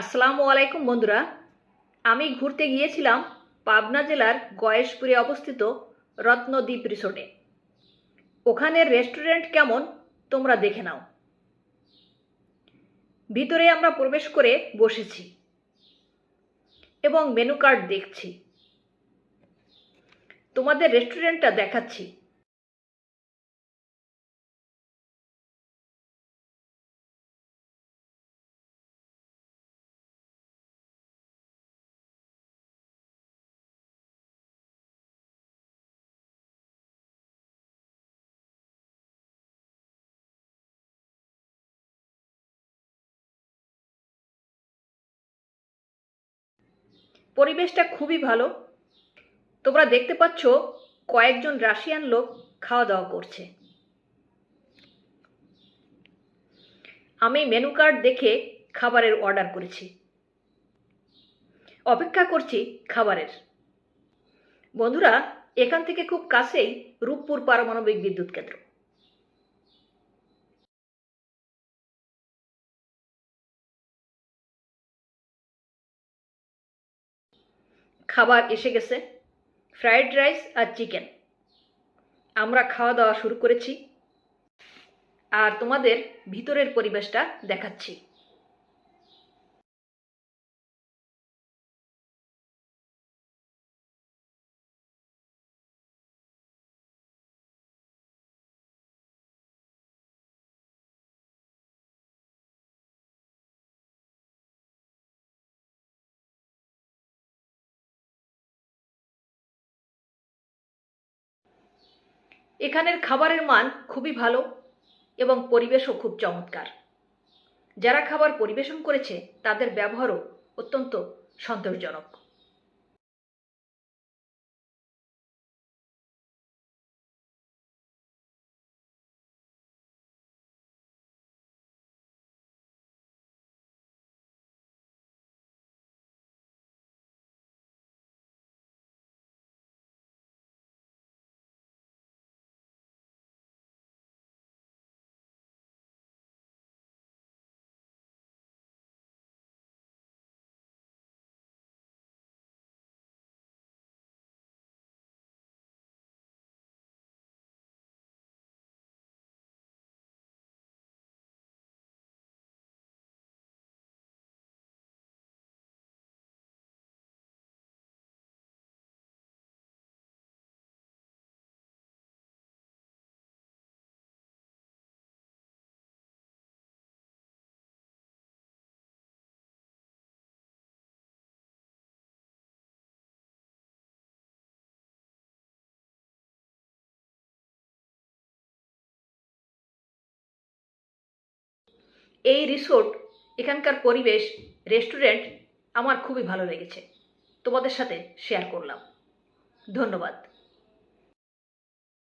আসসালামু আলাইকুম, বন্ধুরা। আমি ঘুরতে গিয়েছিলাম পাবনা জেলার গয়েশপুরে অবস্থিত রত্নদ্বীপ রিসোর্টে। ওখানের রেস্টুরেন্ট কেমন, তোমরা দেখে নাও। ভিতরে আমরা প্রবেশ করে বসেছি এবং মেনু কার্ড দেখছি। তোমাদের রেস্টুরেন্টটা দেখাচ্ছি। পরিবেশটা খুবই ভালো। তোমরা দেখতে পাচ্ছ কয়েকজন রাশিয়ান লোক খাওয়া দাওয়া করছে। আমি মেনু কার্ড দেখে খাবারের অর্ডার করেছি। অপেক্ষা করছি খাবারের। বন্ধুরা, এখান থেকে খুব কাছেই রূপপুর পারমাণবিক বিদ্যুৎ কেন্দ্র। খাবার এসে গেছে। ফ্রায়েড রাইস আর চিকেন। আমরা খাওয়া দাওয়া শুরু করেছি। আর তোমাদের ভিতরের পরিবেশটা দেখাচ্ছি। এখানের খাবারের মান খুবই ভালো এবং পরিবেশও খুব চমৎকার। যারা খাবার পরিবেশন করেছে, তাদের ব্যবহারও অত্যন্ত সন্তোষজনক। এই রিসোর্ট এখানকার পরিবেশ রেস্টুরেন্ট আমার খুবই ভালো লেগেছে। তোমাদের সাথে শেয়ার করলাম। ধন্যবাদ।